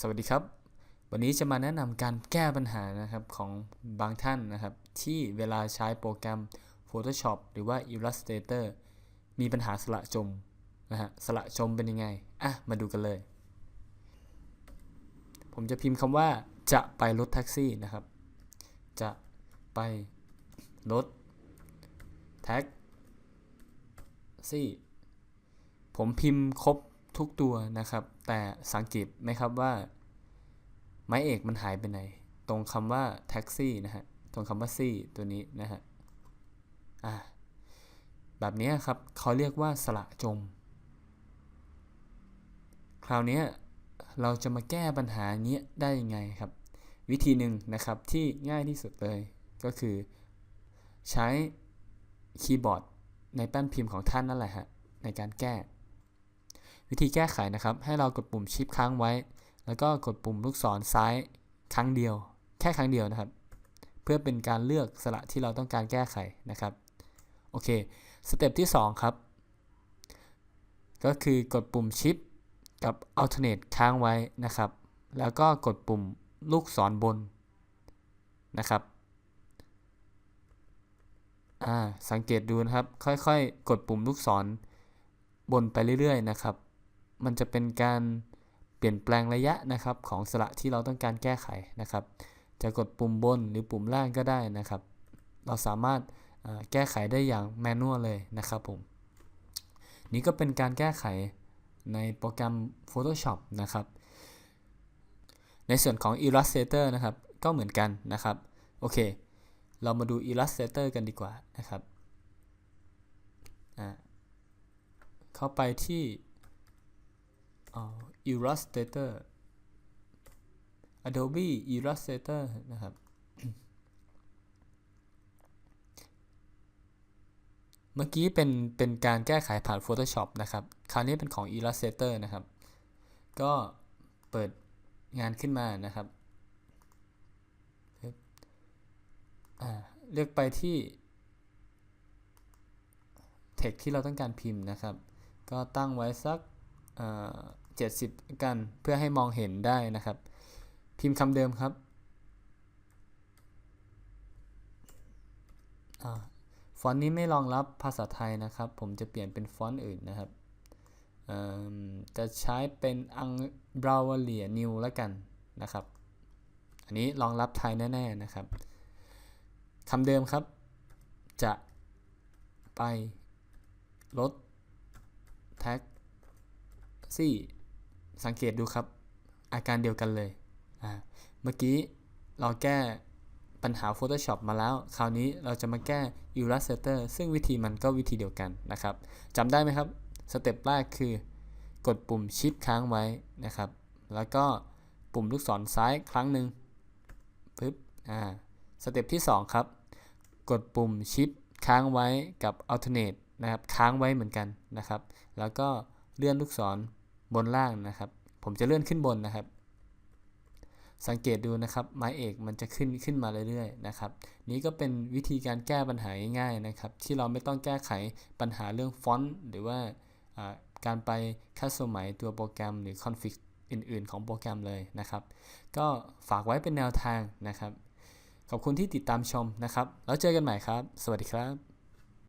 สวัสดีครับ วันนี้จะมาแนะนำการแก้ปัญหานะครับของบางท่านนะครับ ที่เวลาใช้โปรแกรม Photoshop หรือว่า Illustrator มีปัญหาสละจมนะฮะสละจมเป็นยังไง อะ มาดูกันเลย ผมจะพิมพ์คำว่าจะไปรถแท็กซี่นะครับ จะไปรถแท็กซี่ ผมพิมพ์ครบทุกตัวนะครับ แต่สังเกตไหมครับว่า ไม้เอกมันหายไปไหน ตรงคำว่าแท็กซี่นะฮะ ตรงคำว่าซี่ตัวนี้นะฮะ อ่า แบบนี้ครับเขาเรียกว่าสละจม คราวนี้เราจะมาแก้ปัญหานี้ได้ยังไงครับ วิธีหนึ่งนะครับที่ง่ายที่สุดเลย ก็คือ ใช้คีย์บอร์ดในแป้นพิมพ์ของท่านนั่นแหละฮะในการแก้ วิธีแก้ไขนะครับ ให้เรากดปุ่มชิปค้างไว้ แล้วก็กดปุ่มลูกศรซ้ายครั้งเดียว แค่ครั้งเดียวนะครับ เพื่อเป็นการเลือกสระที่เราต้องการแก้ไขนะครับ โอเค สเต็ปที่ 2 ครับ ก็คือกดปุ่มชิปกับ alternate ค้างไว้นะครับ แล้วก็กดปุ่มลูกศรบนนะครับอ่าสังเกตดูนะครับ ค่อยๆ กดปุ่มลูกศรบนไปเรื่อยๆนะครับ มันจะเป็นการเปลี่ยนแปลงระยะนะครับของสระที่เราต้องการแก้ไขนะครับ จะกดปุ่มบนหรือปุ่มล่างก็ได้นะครับ เราสามารถแก้ไขได้อย่างแมนนวลเลยนะครับผม นี่ก็เป็นการแก้ไขในโปรแกรม Photoshop นะครับ ในส่วนของ Illustrator นะครับ ก็เหมือนกันนะครับ โอเค เรามาดู Illustrator กันดีกว่านะครับ เข้าไปที่ Illustrator Adobe Illustrator นะครับ เมื่อกี้เป็นเป็นการแก้ไขผ่าน Photoshop นะครับ คราวนี้เป็นของ Illustrator นะครับ ก็เปิดงานขึ้นมานะครับเลือกไปที่ text ที่เราต้องการพิมพ์นะครับ ก็ตั้งไว้สัก 70 กันเพื่อให้มองเห็นได้นะครับ พิมพ์คำเดิมครับฟอนต์นี้ไม่รองรับภาษาไทยนะครับ ผมจะเปลี่ยนเป็นฟอนต์อื่นนะครับ จะใช้เป็นอังบราวเลียนิวแล้วกันนะครับ อันนี้รองรับไทยแน่ๆนะครับคำเดิมครับ จะไปลดแท็กซี่ สังเกตดูครับ อาการเดียวกันเลยเมื่อกี้เราแก้ปัญหา Photoshop มาแล้ว คราวนี้เราจะมาแก้ Illustrator ซึ่งวิธีมันก็วิธีเดียวกันนะครับจำได้ไหมครับสเต็ปแรกคือกดปุ่มชิปค้างไว้นะครับ แล้วก็ปุ่มลูกศรซ้ายครั้งหนึ่งปึ๊บอ่าสเต็ปที่ 2 ครับ กดปุ่มชิปค้างไว้กับ alternate นะครับ ค้างไว้เหมือนกันนะครับ แล้วก็เลื่อนลูกศร บนล่างนะครับ ผมจะเลื่อนขึ้นบนนะครับ สังเกตดูนะครับไม้เอกมันจะขึ้นขึ้นมาเรื่อยๆนะครับ นี้ก็เป็นวิธีการแก้ปัญหาง่ายๆนะครับ ที่เราไม่ต้องแก้ไขปัญหาเรื่องฟอนต์หรือว่าการไปคัสตอมไมตัวโปรแกรมหรือคอนฟิกอื่น ๆ ของโปรแกรมเลยนะครับ ก็ฝากไว้เป็นแนวทางนะครับ ขอบคุณที่ติดตามชมนะครับ แล้วเจอกันใหม่ครับ สวัสดีครับ